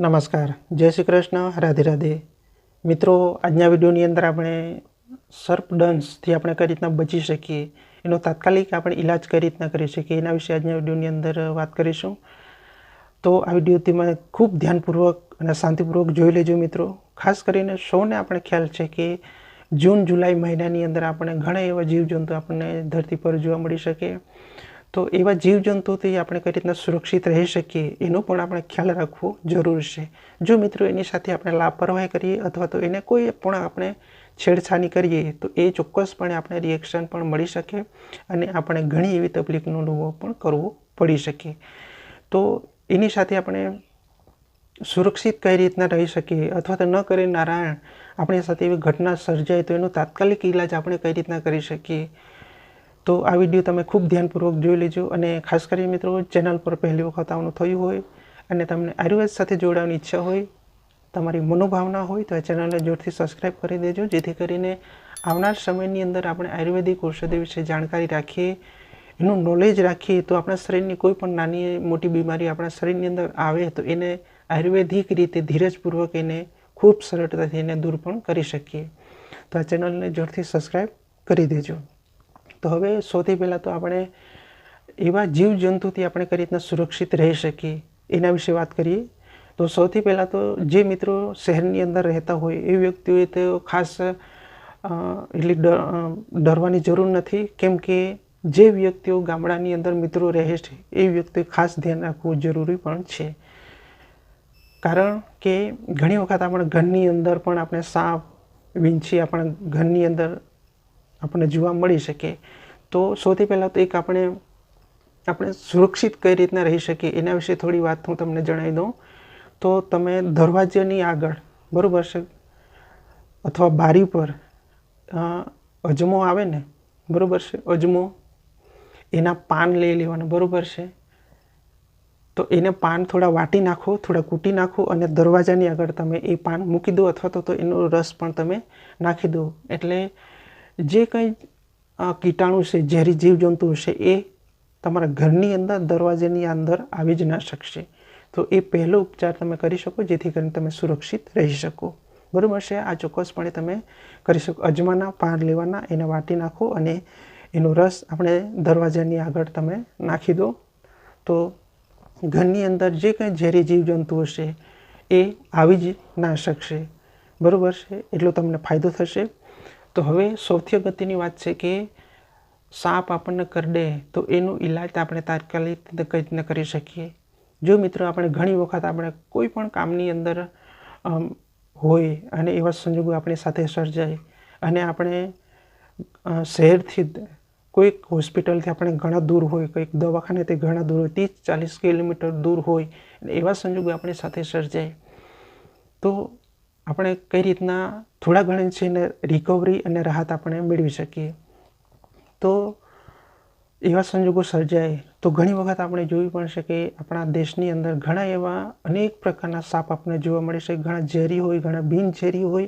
નમસ્કાર. જય શ્રી કૃષ્ણ. રાધે રાધે. મિત્રો, આજના વિડીયોની અંદર આપણે સર્પડન્સથી આપણે કઈ રીતના બચી શકીએ, એનો તાત્કાલિક આપણે ઈલાજ કઈ રીતના કરી શકીએ, એના વિશે આજના વિડીયોની અંદર વાત કરીશું. તો આ વીડિયો તમે ખૂબ ધ્યાનપૂર્વક અને શાંતિપૂર્વક જોઈ લેજો મિત્રો. ખાસ કરીને સૌને આપણે ખ્યાલ છે કે જૂન, જુલાઈ મહિનાની અંદર આપણે ઘણા એવા જીવજંતુ આપણને ધરતી પર જોવા મળી શકે. તો એવા જીવજંતુથી આપણે કઈ રીતના સુરક્ષિત રહી શકીએ, એનો પણ આપણે ખ્યાલ રાખવો જરૂર છે. જો મિત્રો એની સાથે આપણે લાપરવાહી કરીએ અથવા તો એને કોઈ પણ આપણે છેડછાની કરીએ, તો એ ચોક્કસપણે આપણે રિએક્શન પણ મળી શકે અને આપણે ઘણી એવી તકલીફનો અનુભવ પણ કરવો પડી શકે. તો એની સાથે આપણે સુરક્ષિત કઈ રીતના રહી શકીએ અથવા તો ન કરે નારાયણ, આપણી સાથે એવી ઘટના સર્જાય તો એનો તાત્કાલિક ઈલાજ આપણે કઈ રીતના કરી શકીએ? તો આ વીડિયો તમે ખૂબ ધ્યાનપૂર્વક જોઈ લેજો અને ખાસ કરી મિત્રો ચેનલ પર પહેલી વખત આવવાનું થયું હોય અને તમને આયુર્વેદ સાથે જોડાવાની ઈચ્છા હોય, તમારી મનોભાવના હોય, તો આ ચેનલને જોરથી સબસ્ક્રાઈબ કરી દેજો, જેથી કરીને આવનાર સમયની અંદર આપણે આયુર્વેદિક ઔષધિ વિશે જાણકારી રાખીએ, એનું નોલેજ રાખીએ, તો આપણા શરીરની કોઈ પણ નાની મોટી બીમારી આપણા શરીરની અંદર આવે, તો એને આયુર્વેદિક રીતે ધીરજપૂર્વક એને ખૂબ સરળતાથી એને દૂર પણ કરી શકીએ. તો આ ચેનલને જોરથી સબસ્ક્રાઈબ કરી દેજો. તો હવે સૌથી પહેલાં તો આપણે એવા જીવજંતુથી આપણે કઈ રીતના સુરક્ષિત રહી શકીએ એના વિશે વાત કરીએ. તો સૌથી પહેલાં તો જે મિત્રો શહેરની અંદર રહેતા હોય એ વ્યક્તિઓએ તો ખાસ એટલી ડરવાની જરૂર નથી. કેમ કે જે વ્યક્તિઓ ગામડાની અંદર મિત્રો રહે છે એ વ્યક્તિએ ખાસ ધ્યાન રાખવું જરૂરી પણ છે. કારણ કે ઘણી વખત આપણે ઘરની અંદર પણ આપણે સાપ, વીંછી આપણા ઘરની અંદર આપણને જોવા મળી શકે. તો સૌથી પહેલાં તો એક આપણે આપણે સુરક્ષિત કઈ રીતના રહી શકીએ એના વિશે થોડી વાત હું તમને જણાવી દઉં. તો તમે દરવાજાની આગળ, બરાબર છે? અથવા બારી પર અજમો આવે ને, બરાબર છે? અજમો, એના પાન લઈ લેવાના, બરાબર છે? તો એને પાન થોડા વાટી નાખો, થોડા કૂટી નાખો અને દરવાજાની આગળ તમે એ પાન મૂકી દો અથવા તો એનો રસ પણ તમે નાખી દો. એટલે જે કંઈ કીટાણુ છે, ઝેરી જીવજંતુ હશે એ તમારા ઘરની અંદર, દરવાજાની અંદર આવી જ ના શકશે. તો એ પહેલો ઉપચાર તમે કરી શકો, જેથી કરીને તમે સુરક્ષિત રહી શકો. બરાબર છે? આ ચોક્કસપણે તમે કરી શકો. અજમાના, પાન લેવાના, એને વાટી નાખો અને એનો રસ આપણે દરવાજાની આગળ તમે નાખી દો. તો ઘરની અંદર જે કંઈ ઝેરી જીવજંતુઓ હશે એ આવી જ ના શકશે. બરાબર છે? એટલો તમને ફાયદો થશે. તો હવે સૌથી અગત્યની વાત છે કે સાપ આપણને કરડે તો એનો ઈલાજ આપણે તાત્કાલિક કઈ રીતના કરી શકીએ. જો મિત્રો આપણે ઘણી વખત આપણે કોઈ પણ કામની અંદર હોય અને એવા સંજોગો આપણી સાથે સર્જાય અને આપણે શહેરથી કોઈક હોસ્પિટલથી આપણે ઘણા દૂર હોય, કોઈક દવાખાનેથી ઘણા દૂર હોય, ત્રીસ ચાલીસ કિલોમીટર દૂર હોય એવા સંજોગો આપણી સાથે સર્જાય. તો આપણે કઈ રીતના થોડા ઘણી છે ને રિકવરી અને રાહત આપણે મેળવી શકીએ? તો એવા સંજોગો સર્જાય તો ઘણી વખત આપણે જોવી પણ છે કે આપણા દેશની અંદર ઘણા એવા અનેક પ્રકારના સાપ આપણને જોવા મળે છે. ઘણા ઝેરી હોય, ઘણા બિનઝેરી હોય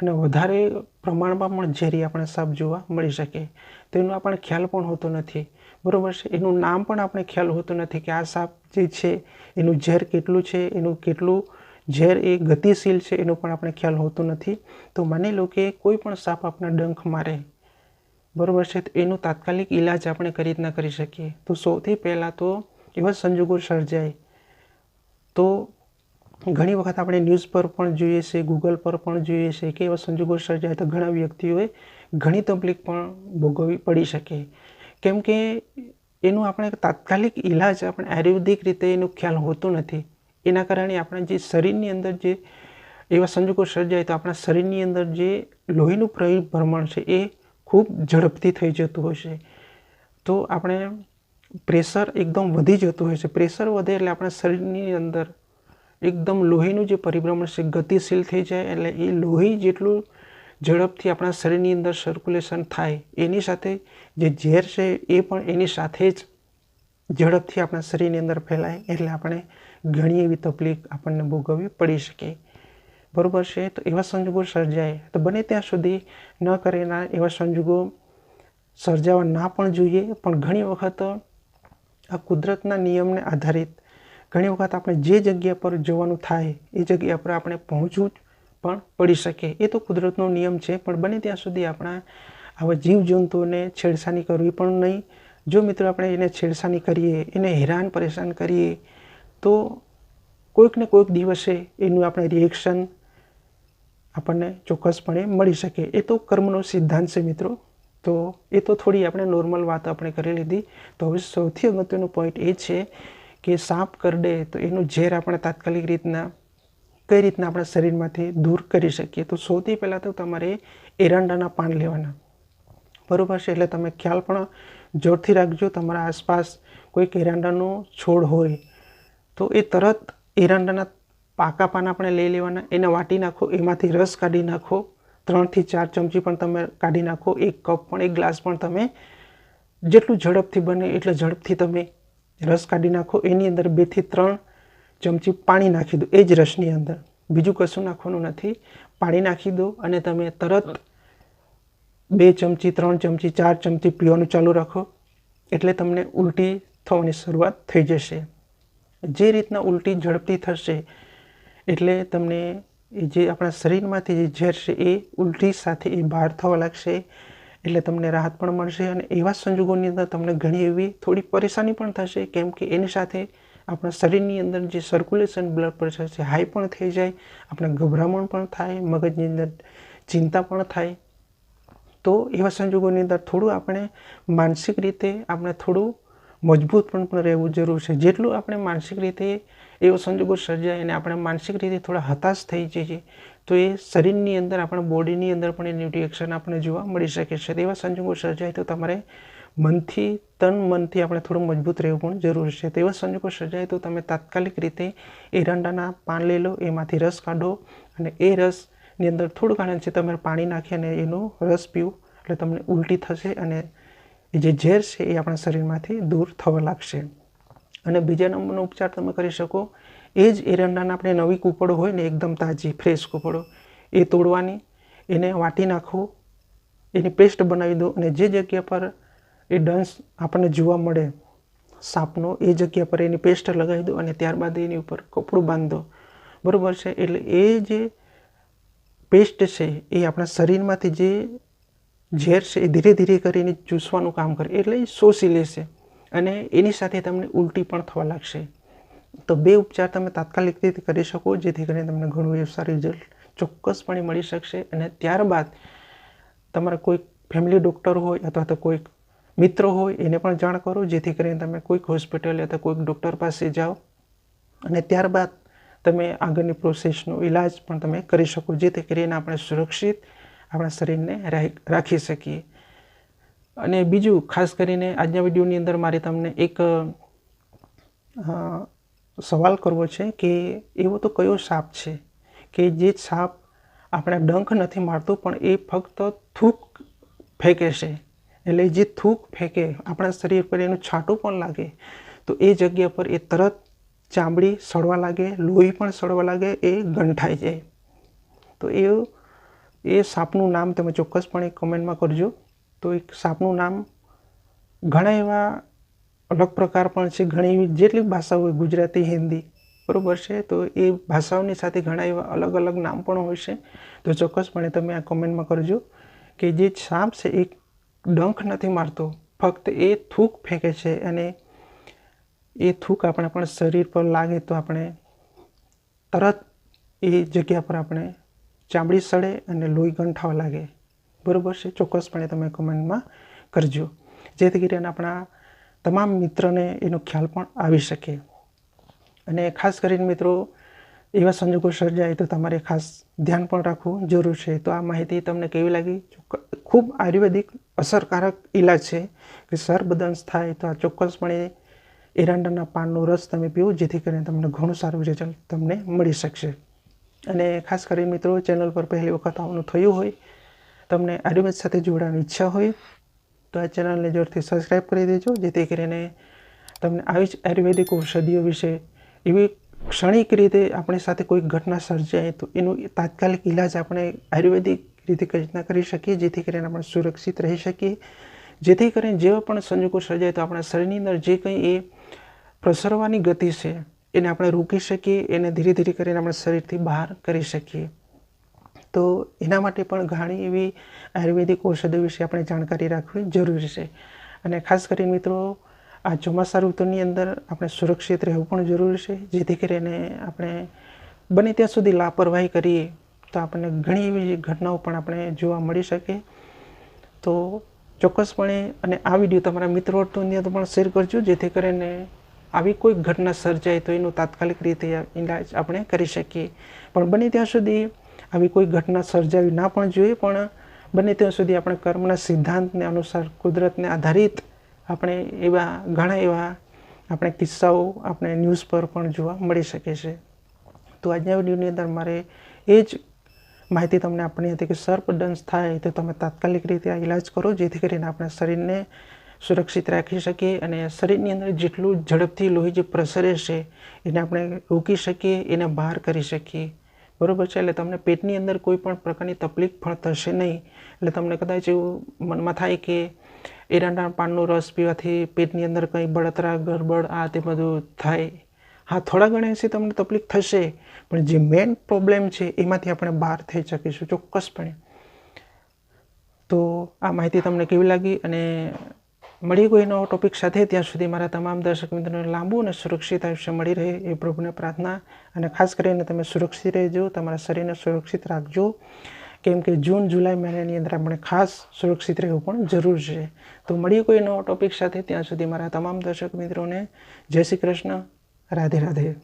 અને વધારે પ્રમાણમાં પણ ઝેરી આપણે સાપ જોવા મળી શકે. તેનો આપણને ખ્યાલ પણ હોતો નથી. બરાબર છે? એનું નામ પણ આપણે ખ્યાલ હોતો નથી કે આ સાપ જે છે, એનું ઝેર કેટલું છે, એનું કેટલું ઝેર એ ગતિશીલ છે એનો પણ આપણે ખ્યાલ હોતો નથી. તો માની લો કે કોઈ પણ સાપ આપણા ડંખ મારે. બરાબર છે? તો એનું તાત્કાલિક ઈલાજ આપણે કઈ રીતના કરી શકીએ? તો સૌથી પહેલાં તો એવા સંજોગો સર્જાય. તો ઘણી વખત આપણે ન્યૂઝ પર પણ જોઈએ છે, ગૂગલ પર પણ જોઈએ છે કે એવા સંજોગો સર્જાય તો ઘણા વ્યક્તિઓએ ઘણી તકલીફ પણ ભોગવવી પડી શકે. કેમ કે એનું આપણે તાત્કાલિક ઈલાજ આપણે આયુર્વેદિક રીતે એનું ખ્યાલ હોતો નથી. એના કારણે આપણા જે શરીરની અંદર જે એવા સંજોગો સર્જાય તો આપણા શરીરની અંદર જે લોહીનું પરિભ્રમણ છે એ ખૂબ ઝડપથી થઈ જતું હોય છે. તો આપણે પ્રેશર એકદમ વધી જતું હોય છે. પ્રેશર વધે એટલે આપણા શરીરની અંદર એકદમ લોહીનું જે પરિભ્રમણ છે ગતિશીલ થઈ જાય એટલે એ લોહી જેટલું ઝડપથી આપણા શરીરની અંદર સર્ક્યુલેશન થાય એની સાથે જે ઝેર છે એ પણ એની સાથે જ ઝડપથી આપણા શરીરની અંદર ફેલાય એટલે આપણે ઘણી એવી તકલીફ આપણને ભોગવવી પડી શકે. બરાબર છે? તો એવા સંજોગો સર્જાય. તો બને ત્યાં સુધી ન કરેના એવા સંજોગો સર્જાવા ના પણ જોઈએ. પણ ઘણી વખત આ કુદરતના નિયમને આધારિત ઘણી વખત આપણે જે જગ્યા પર જવાનું થાય, એ જગ્યા પર આપણે પહોંચવું પણ પડી શકે. એ તો કુદરતનો નિયમ છે. પણ બને ત્યાં સુધી આપણા આવા જીવજંતુઓને છેડછાની કરવી પણ નહીં. જો મિત્રો આપણે એને છેડછાની કરીએ, એને હેરાન પરેશાન કરીએ તો કોઈક ને કોઈક દિવસે એનું આપણે રિએક્શન આપણને ચોક્કસપણે મળી શકે. એ તો કર્મનો સિદ્ધાંત છે મિત્રો. તો એ તો થોડી આપણે નોર્મલ વાત આપણે કરી લીધી. તો હવે સૌથી અગત્યનો પોઈન્ટ એ છે કે સાપ કરડે તો એનું ઝેર આપણે તાત્કાલિક રીતના કઈ રીતના આપણા શરીરમાંથી દૂર કરી શકીએ? તો સૌથી પહેલાં તો તમારે એરંડાના પાન લેવાના. બરાબર છે? એટલે તમે ખ્યાલ પણ જોરથી રાખજો. તમારા આસપાસ કોઈક એરંડાનો છોડ હોય તો એ તરત એરંડાના પાકા પાન આપણે લઈ લેવાના. એને વાટી નાખો, એમાંથી રસ કાઢી નાખો. ત્રણથી ચાર ચમચી પણ તમે કાઢી નાખો. એક કપ પણ, એક ગ્લાસ પણ તમે જેટલું ઝડપથી બને એટલે ઝડપથી તમે રસ કાઢી નાખો. એની અંદર બેથી ત્રણ ચમચી પાણી નાખી દો, એ જ રસની અંદર. બીજું કશું નાખવાનું નથી. પાણી નાખી દો અને તમે તરત બે ચમચી, ત્રણ ચમચી, ચાર ચમચી પીવાનું ચાલુ રાખો. એટલે તમને ઉલટી થવાની શરૂઆત થઈ જશે. જે રીતના ઉલટી ઝડપથી થશે, એટલે તમને જે આપણા શરીરમાંથી જે ઝેર છે, એ ઉલટી સાથે એ બહાર થવા લાગશે, એટલે તમને રાહત પણ મળશે અને એવા સંજોગોની અંદર તમને ઘણી એવી થોડી પરેશાની પણ થશે, કેમ કે એની સાથે આપણા શરીરની અંદર જે સર્ક્યુલેશન બ્લડ પ્રેશર છે હાઈ પણ થઈ જાય, આપણે ગભરામણ પણ થાય, મગજની અંદર ચિંતા પણ થાય. તો એવા સંજોગોની અંદર થોડું આપણે માનસિક રીતે આપણે થોડું મજબૂત પણ પણ રહેવું જરૂર છે. જેટલું આપણે માનસિક રીતે એવો સંજોગો સર્જાય અને આપણે માનસિક રીતે થોડા હતાશ થઈ જઈએ, તો એ શરીરની અંદર, આપણા બોડીની અંદર પણ એની રિએક્શન આપણે જોવા મળી શકે છે. એવા સંજોગો સર્જાય તો તમારે મનથી, તન મનથી આપણે થોડું મજબૂત રહેવું પણ જરૂર છે. તેવા સંજોગો સર્જાય તો તમે તાત્કાલિક રીતે એરંડાના પાન લઈ લો, એમાંથી રસ કાઢો અને એ રસની અંદર થોડું કારણ છે તમે પાણી નાખી અને એનો રસ પીવો, એટલે તમને ઉલટી થશે અને એ જે ઝેર છે એ આપણા શરીરમાંથી દૂર થવા લાગશે. અને બીજા નંબરનો ઉપચાર તમે કરી શકો, એ જ એરંડાના આપણે નવી કૂપળો હોય ને, એકદમ તાજી, ફ્રેશ કૂપળો, એ તોડવાની, એને વાટી નાખવું એની પેસ્ટ બનાવી દો, અને જે જગ્યા પર એ ડંસ આપણને જોવા મળે, સાપનો, એ જગ્યા પર એની પેસ્ટ લગાવી દો અને ત્યારબાદ એની ઉપર કપડું બાંધો. બરાબર છે? એટલે એ જે પેસ્ટ છે એ આપણા શરીરમાંથી જે ઝેર છે એ ધીરે ધીરે કરીને ચૂસવાનું કામ કરે, એટલે એ શોષી લેશે અને એની સાથે તમને ઉલટી પણ થવા લાગશે. તો બે ઉપચાર તમે તાત્કાલિક રીતે કરી શકો, જેથી કરીને તમને ઘણું એવું સારું રિઝલ્ટ ચોક્કસપણે મળી શકશે. અને ત્યારબાદ તમારા કોઈ ફેમિલી ડૉક્ટર હોય અથવા તો કોઈક મિત્રો હોય, એને પણ જાણ કરો, જેથી કરીને તમે કોઈક હોસ્પિટલ અથવા કોઈક ડૉક્ટર પાસે જાઓ. અને ત્યારબાદ તમે આગળની પ્રોસેસનો ઇલાજ પણ તમે કરી શકો, જેથી કરીને આપણે સુરક્ષિત આપણા શરીરને રાખી શકીએ. અને બીજું, ખાસ કરીને આજના વિડીયોની અંદર મારે તમને એક સવાલ કરવો છે કે એવો તો કયો સાપ છે કે જે સાપ આપણે ડંખ નથી મારતો, પણ એ ફક્ત થૂક ફેંકે છે? એટલે જે થૂક ફેંકે, આપણા શરીર પર એનું છાંટું પણ લાગે, તો એ જગ્યા પર એ તરત ચામડી સડવા લાગે, લોહી પણ સડવા લાગે, એ ગંઠાઈ જાય. તો એ એ સાપનું નામ તમે ચોક્કસપણે કમેન્ટમાં કરજો. તો એક સાપનું નામ ઘણા એવા અલગ પ્રકાર પણ છે, ઘણી એવી જેટલી ભાષા હોય ગુજરાતી, હિન્દી, બરાબર છે? તો એ ભાષાઓની સાથે ઘણા એવા અલગ અલગ નામ પણ હોય છે. તો ચોક્કસપણે તમે આ કમેન્ટમાં કરજો કે જે સાપ છે એક ડંખ નથી મારતો, ફક્ત એ થૂક ફેંકે છે અને એ થૂક આપણે પણ શરીર પર લાગે તો આપણે તરત એ જગ્યા પર આપણે ચામડી સડે અને લોહી ગંઠાવા લાગે. બરાબર છે? ચોક્કસપણે તમે કમેન્ટમાં કરજો. જેથી કરીને આપણા તમામ મિત્રને એનો ખ્યાલ પણ આવી શકે. અને ખાસ કરીને મિત્રો, એવા સંજોગો સર્જાય તો તમારે ખાસ ધ્યાન પણ રાખવું જરૂર છે. તો આ માહિતી તમને કેવી લાગી? ખૂબ આયુર્વેદિક, અસરકારક ઈલાજ છે કે સર્બદંશ થાય તો આ ચોક્કસપણે એરંડાના પાનનો રસ તમે પીવો, જેથી કરીને તમને ઘણું સારું રિઝલ્ટ તમને મળી શકશે. અને ખાસ કરીને મિત્રો ચેનલ પર પહેલી વખત આવવાનું થયું હોય, તમને આયુર્વેદ સાથે જોડાવાની ઈચ્છા હોય, તો આ ચેનલને જોરથી સબસ્ક્રાઈબ કરી દેજો, જેથી કરીને તમને આવી જ આયુર્વેદિક ઔષધિઓ વિશે એવી ક્ષણિક રીતે આપણી સાથે કોઈ ઘટના સર્જાય, તો એનું તાત્કાલિક ઈલાજ આપણે આયુર્વેદિક રીતે કઈ રીતના કરી શકીએ, જેથી કરીને આપણે સુરક્ષિત રહી શકીએ. જેથી કરીને જેવા પણ સંજોગો સર્જાય, તો આપણા શરીરની અંદર જે કંઈ એ પ્રસરવાની ગતિ છે એને આપણે રોકી શકીએ, એને ધીરે ધીરે કરીને આપણે શરીરથી બહાર કરી શકીએ. તો એના માટે પણ ઘણી એવી આયુર્વેદિક ઔષધો વિશે આપણે જાણકારી રાખવી જરૂરી છે. અને ખાસ કરીને મિત્રો, આ ચોમાસા ઋતુની અંદર આપણે સુરક્ષિત રહેવું પણ જરૂરી છે. જેથી કરીને આપણે બને ત્યાં સુધી લાપરવાહી કરીએ તો આપણને ઘણી એવી ઘટનાઓ પણ આપણે જોવા મળી શકે. તો ચોક્કસપણે અને આ વીડિયો તમારા મિત્રોની અંદર પણ શેર કરજો, જેથી કરીને આવી કોઈ ઘટના સર્જાય તો એનું તાત્કાલિક રીતે ઇલાજ આપણે કરી શકીએ. પણ બને ત્યાં સુધી આવી કોઈ ઘટના સર્જાવી ના પણ જોઈએ, પણ બને ત્યાં સુધી આપણે કર્મના સિદ્ધાંતને અનુસાર, કુદરતને આધારિત આપણે એવા ઘણા એવા આપણે કિસ્સાઓ આપણે ન્યૂઝ પર પણ જોવા મળી શકે છે. તો આજના વિડીયોની અંદર મારે એ જ માહિતી તમને આપણી હતી કે સર્પ દંશ થાય તો તમે તાત્કાલિક રીતે આ ઇલાજ કરો, જેથી કરીને આપણા શરીરને સુરક્ષિત રાખી શકીએ અને શરીરની અંદર જેટલું ઝડપથી લોહી જે પ્રસરે છે, એને આપણે રોકી શકીએ, એને બહાર કરી શકીએ. બરાબર છે? એટલે તમને પેટની અંદર કોઈ પણ પ્રકારની તકલીફ પણ થશે નહીં. એટલે તમને કદાચ એવું મનમાં થાય કે એરંડા પાનનો રસ પીવાથી પેટની અંદર કંઈ બળતરા, ગરબડ, આ તે બધું થાય. હા, થોડા ઘણા વિશે તમને તકલીફ થશે, પણ જે મેઇન પ્રોબ્લેમ છે, એમાંથી આપણે બહાર થઈ શકીશું ચોક્કસપણે. તો આ માહિતી તમને કેવી લાગી અને મળી કોઈ નવો ટોપિક સાથે. ત્યાં સુધી મારા તમામ દર્શક મિત્રોને લાંબુ અને સુરક્ષિત આયુષ્ય મળી રહે એ પ્રભુને પ્રાર્થના અને ખાસ કરીને તમે સુરક્ષિત રહેજો, તમારા શરીરને સુરક્ષિત રાખજો. કેમ કે જૂન, જુલાઈ મહિનાની અંદર આપણે ખાસ સુરક્ષિત રહેવું પણ જરૂર છે. તો મળીએ કોઈ નવો ટોપિક સાથે. ત્યાં સુધી મારા તમામ દર્શક મિત્રોને જય શ્રી કૃષ્ણ. રાધે રાધે.